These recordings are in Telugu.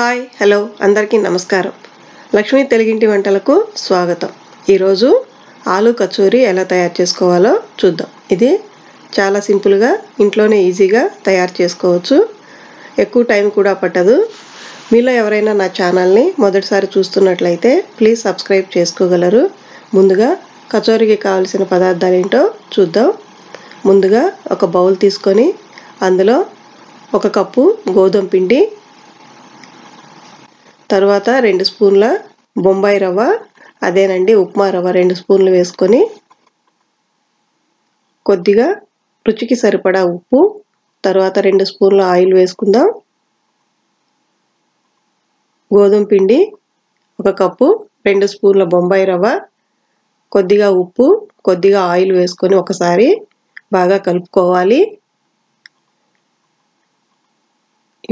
హాయ్ హలో అందరికీ నమస్కారం. లక్ష్మీ తెలుగింటి వంటలకు స్వాగతం. ఈరోజు ఆలు కచోరీ ఎలా తయారు చేసుకోవాలో చూద్దాం. ఇది చాలా సింపుల్గా ఇంట్లోనే ఈజీగా తయారు చేసుకోవచ్చు. ఎక్కువ టైం కూడా పట్టదు. మీలో ఎవరైనా నా ఛానల్ని మొదటిసారి చూస్తున్నట్లయితే ప్లీజ్ సబ్స్క్రైబ్ చేసుకోగలరు. ముందుగా కచోరీకి కావాల్సిన పదార్థాలు ఏంటో చూద్దాం. ముందుగా ఒక బౌల్ తీసుకొని అందులో ఒక కప్పు గోధుమ పిండి తర్వాత రెండు స్పూన్ల బొంబాయి రవ్వ అదేనండి ఉప్మా రవ్వ రెండు స్పూన్లు వేసుకొని కొద్దిగా రుచికి సరిపడా ఉప్పు తర్వాత రెండు స్పూన్ల ఆయిల్ వేసుకుందాం. గోధుమ పిండి ఒక కప్పు రెండు స్పూన్ల బొంబాయి రవ్వ కొద్దిగా ఉప్పు కొద్దిగా ఆయిల్ వేసుకొని ఒకసారి బాగా కలుపుకోవాలి.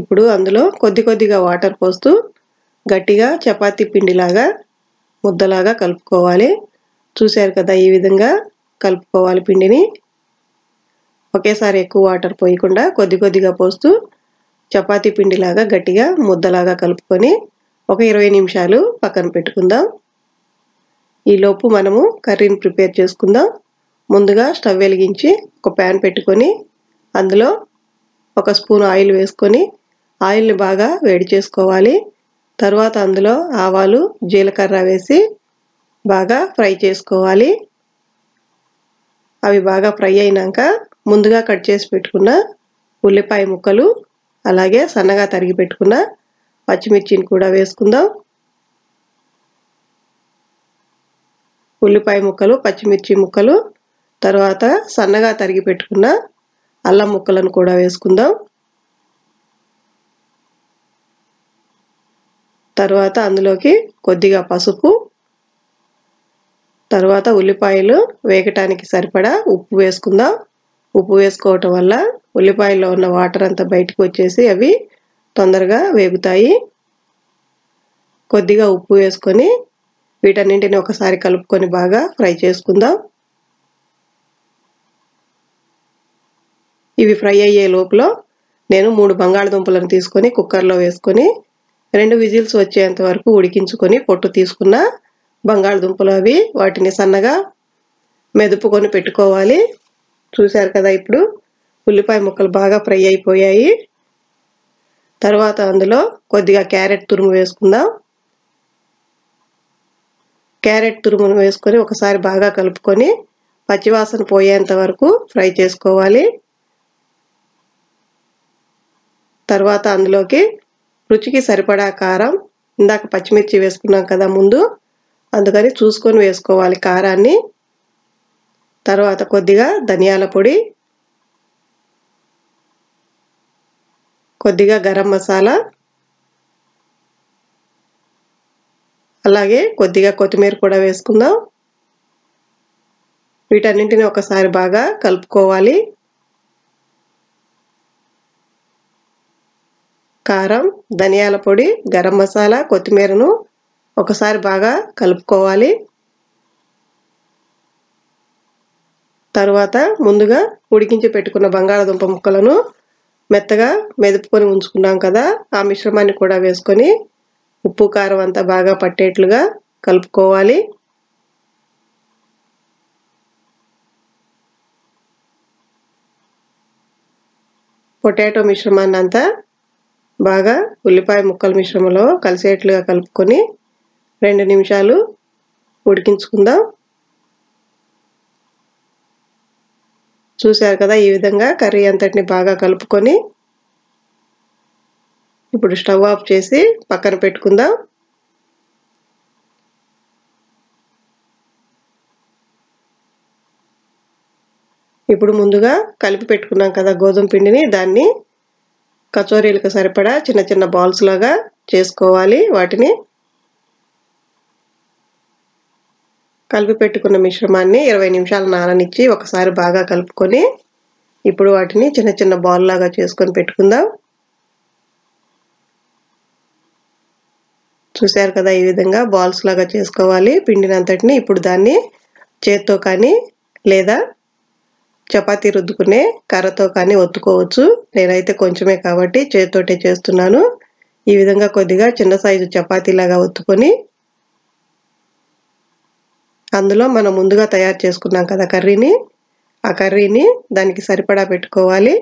ఇప్పుడు అందులో కొద్ది కొద్దిగా వాటర్ పోస్తూ గట్టిగా చపాతీ పిండిలాగా ముద్దలాగా కలుపుకోవాలి. చూశారు కదా ఈ విధంగా కలుపుకోవాలి పిండిని. ఒకేసారి ఎక్కువ వాటర్ పోయకుండా కొద్ది కొద్దిగా పోస్తూ చపాతీ పిండిలాగా గట్టిగా ముద్దలాగా కలుపుకొని ఒక ఇరవై నిమిషాలు పక్కన పెట్టుకుందాం. ఈలోపు మనము కర్రీని ప్రిపేర్ చేసుకుందాం. ముందుగా స్టవ్ వెలిగించి ఒక ప్యాన్ పెట్టుకొని అందులో ఒక స్పూన్ ఆయిల్ వేసుకొని ఆయిల్ని బాగా వేడి చేసుకోవాలి. తర్వాత అందులో ఆవాలు జీలకర్ర వేసి బాగా ఫ్రై చేసుకోవాలి. అవి బాగా ఫ్రై అయినాక ముందుగా కట్ చేసి పెట్టుకున్న ఉల్లిపాయ ముక్కలు అలాగే సన్నగా తరిగి పెట్టుకున్న పచ్చిమిర్చిని కూడా వేసుకుందాం. ఉల్లిపాయ ముక్కలు పచ్చిమిర్చి ముక్కలు తర్వాత సన్నగా తరిగి పెట్టుకున్న అల్లం ముక్కలను కూడా వేసుకుందాం. తర్వాత అందులోకి కొద్దిగా పసుపు తర్వాత ఉల్లిపాయలు వేగటానికి సరిపడా ఉప్పు వేసుకుందాం. ఉప్పు వేసుకోవటం వల్ల ఉల్లిపాయల్లో ఉన్న వాటర్ అంతా బయటకు వచ్చేసి అవి తొందరగా వేగుతాయి. కొద్దిగా ఉప్పు వేసుకొని వీటన్నింటిని ఒకసారి కలుపుకొని బాగా ఫ్రై చేసుకుందాం. ఇవి ఫ్రై అయ్యే లోపల నేను మూడు బంగాళదుంపలను తీసుకొని కుక్కర్లో వేసుకొని రెండు విజిల్స్ వచ్చేంత వరకు ఉడికించుకొని పొట్టు తీసుకున్న బంగాళదుంపలు అవి వాటిని సన్నగా మెదుపుకొని పెట్టుకోవాలి. చూశారు కదా ఇప్పుడు ఉల్లిపాయ ముక్కలు బాగా ఫ్రై అయిపోయాయి. తర్వాత అందులో కొద్దిగా క్యారెట్ తురుము వేసుకుందాం. క్యారెట్ తురుమును వేసుకొని ఒకసారి బాగా కలుపుకొని పచ్చివాసన పోయేంత వరకు ఫ్రై చేసుకోవాలి. తర్వాత అందులోకి రుచికి సరిపడా కారం ఇందాక పచ్చిమిర్చి వేసుకున్నాం కదా ముందు అందుకని చూసుకొని వేసుకోవాలి కారాన్ని. తర్వాత కొద్దిగా ధనియాల పొడి కొద్దిగా గరం మసాలా అలాగే కొద్దిగా కొత్తిమీర కూడా వేసుకుందాం. వీటన్నింటిని ఒకసారి బాగా కలుపుకోవాలి. కారం ధనియాల పొడి గరం మసాలా కొత్తిమీరను ఒకసారి బాగా కలుపుకోవాలి. తర్వాత ముందుగా ఉడికించి పెట్టుకున్న బంగాళాదుంప ముక్కలను మెత్తగా మెదుపుకొని ఉంచుకున్నాం కదా ఆ మిశ్రమాన్ని కూడా వేసుకొని ఉప్పు కారం అంతా బాగా పట్టేట్లుగా కలుపుకోవాలి. పొటాటో మిశ్రమాన్ని అంతా బాగా ఉల్లిపాయ ముక్కల మిశ్రమంలో కలిసేట్లుగా కలుపుకొని రెండు నిమిషాలు ఉడికించుకుందాం. చూశారు కదా ఈ విధంగా కర్రీ అంతటిని బాగా కలుపుకొని ఇప్పుడు స్టవ్ ఆఫ్ చేసి పక్కన పెట్టుకుందాం. ఇప్పుడు ముందుగా కలిపి పెట్టుకున్నాం కదా గోధుమ పిండిని దాన్ని కచోరీలకు సరిపడా చిన్న చిన్న బాల్స్ లాగా చేసుకోవాలి. వాటిని కలిపి పెట్టుకున్న మిశ్రమాన్ని ఇరవై నిమిషాలు నాననిచ్చి ఒకసారి బాగా కలుపుకొని ఇప్పుడు వాటిని చిన్న చిన్న బాల్ లాగా చేసుకొని పెట్టుకుందాం. చూశారు కదా ఈ విధంగా బాల్స్ లాగా చేసుకోవాలి. పిండినంతటిని ఇప్పుడు దాన్ని చేత్తో కానీ లేదా చపాతీ రుద్దుకునే కర్రతో కానీ ఒత్తుకోవచ్చు. నేనైతే కొంచెమే కాబట్టి చేతితోటే చేస్తున్నాను. ఈ విధంగా కొద్దిగా చిన్న సైజు చపాతీలాగా ఒత్తుకొని అందులో మనం ముందుగా తయారు చేసుకున్నాం కదా కర్రీని. ఆ కర్రీని దానికి సరిపడా పెట్టుకోవాలి.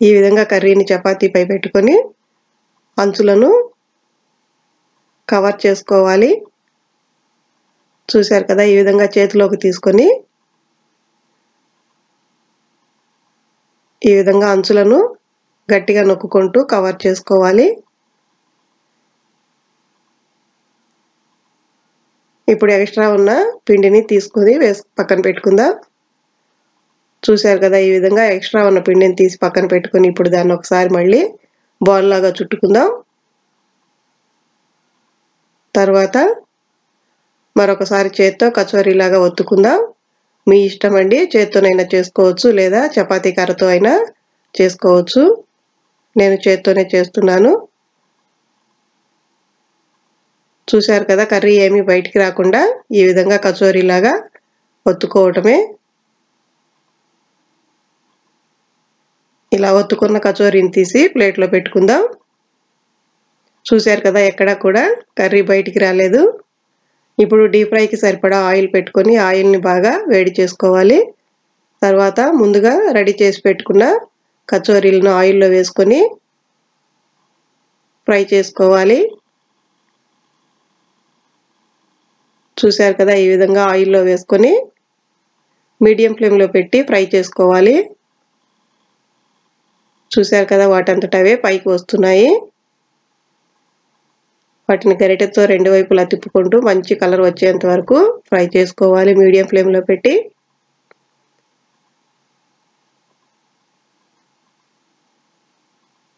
ఈ విధంగా కర్రీని చపాతీపై పెట్టుకొని అంచులను కవర్ చేసుకోవాలి. చూశారు కదా ఈ విధంగా చేతిలోకి తీసుకొని ఈ విధంగా అంచులను గట్టిగా నొక్కుంటూ కవర్ చేసుకోవాలి. ఇప్పుడు ఎక్స్ట్రా ఉన్న పిండిని తీసుకొని వేసి పక్కన పెట్టుకుందాం. చూశారు కదా ఈ విధంగా ఎక్స్ట్రా ఉన్న పిండిని తీసి పక్కన పెట్టుకొని ఇప్పుడు దాన్ని ఒకసారి మళ్ళీ బాల్ లాగా చుట్టుకుందాం. తర్వాత మరొకసారి చేత్తో కచోరీలాగా ఒత్తుకుందాం. మీ ఇష్టం అండి చేత్తోనైనా చేసుకోవచ్చు లేదా చపాతీ కర్రతో అయినా చేసుకోవచ్చు. నేను చేత్తోనే చేస్తున్నాను. చూశారు కదా కర్రీ ఏమీ బయటికి రాకుండా ఈ విధంగా కచోరీలాగా ఒత్తుకోవటమే. ఇలా ఒత్తుకున్న కచోరీని తీసి ప్లేట్లో పెట్టుకుందాం. చూశారు కదా ఎక్కడా కూడా కర్రీ బయటికి రాలేదు. ఇప్పుడు డీప్ ఫ్రైకి సరిపడా ఆయిల్ పెట్టుకొని ఆయిల్ని బాగా వేడి చేసుకోవాలి. తర్వాత ముందుగా రెడీ చేసి పెట్టుకున్న కచోరీలను ఆయిల్లో వేసుకొని ఫ్రై చేసుకోవాలి. చూశారు కదా ఈ విధంగా ఆయిల్లో వేసుకొని మీడియం ఫ్లేమ్లో పెట్టి ఫ్రై చేసుకోవాలి. చూశారు కదా వాటంతట అవే పైకి వస్తున్నాయి. వాటిని గరిటెతో రెండు వైపులా తిప్పుకుంటూ మంచి కలర్ వచ్చేంత వరకు ఫ్రై చేసుకోవాలి మీడియం ఫ్లేమ్లో పెట్టి.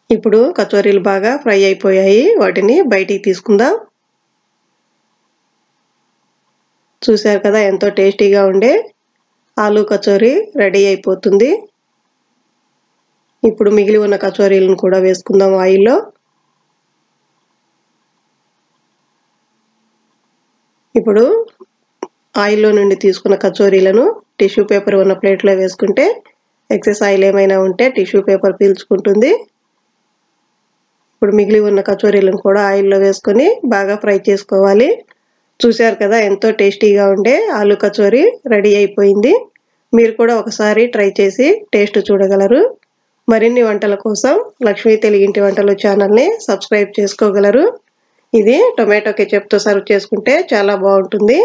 ఇప్పుడు కచోరీలు బాగా ఫ్రై అయిపోయాయి. వాటిని బయటికి తీసుకుందాం. చూశారు కదా ఎంతో టేస్టీగా ఉండే ఆలూ కచోరీ రెడీ అయిపోతుంది. ఇప్పుడు మిగిలి ఉన్న కచోరీలను కూడా వేసుకుందాం ఆయిల్లో. ఇప్పుడు ఆయిల్లో నుండి తీసుకున్న కచోరీలను టిష్యూ పేపర్ ఉన్న ప్లేట్లో వేసుకుంటే ఎక్సెస్ ఆయిల్ ఏమైనా ఉంటే టిష్యూ పేపర్ పీల్చుకుంటుంది. ఇప్పుడు మిగిలి ఉన్న కచోరీలను కూడా ఆయిల్లో వేసుకొని బాగా ఫ్రై చేసుకోవాలి. చూశారు కదా ఎంతో టేస్టీగా ఉండే ఆలు కచోరీ రెడీ అయిపోయింది. మీరు కూడా ఒకసారి ట్రై చేసి టేస్ట్ చూడగలరు. మరిన్ని వంటల కోసం లక్ష్మీ తెలుగింటి వంటలు ఛానల్ని సబ్స్క్రైబ్ చేసుకోగలరు. ఇది టొమాటో కెచప్తో సర్వ్ చేసుకుంటే చాలా బాగుంటుంది.